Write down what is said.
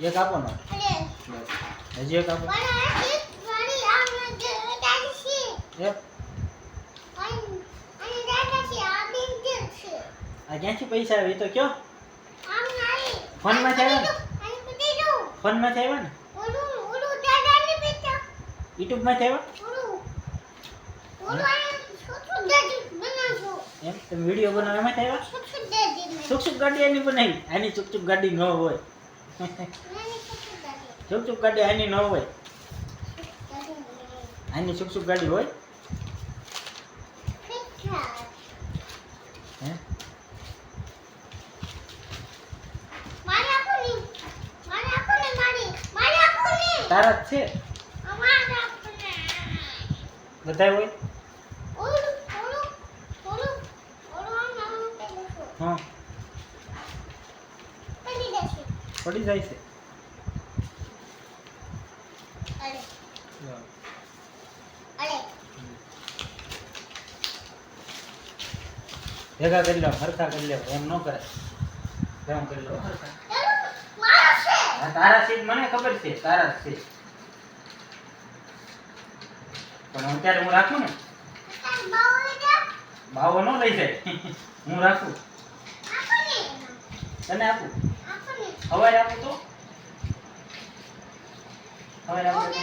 એક આપો ને. હજી એક આપો. આ ક્યાંથી પૈસા આવે તો કયો? ફોનમાં આવ્યા ને? ને બેટા. યુટ્યુબમાંથી આવ્યા? એમ? તમે વીડિયો બનાવવા એમાંથી આવ્યા? ગાડી એની બનાવી. આની ચૂક ચૂક ગાડી ન હોય. ચૂક ગાડી આની ન હોય આની ચૂક ગાડી હોય તારા જ છે બધા હોય હા પડી જશે પડી જાય છે. ભેગા કરી લો હરખા કરી લો એમ ન કરે. એમ કરી લો. તારા સીટ મને ખબર છે તારા સીટ પણ અત્યારે હું રાખું ને? બાવો ન લઈ જાય. હું રાખું. તને આપું? હવાઈ આપો તો. હવાઈ આપો તો.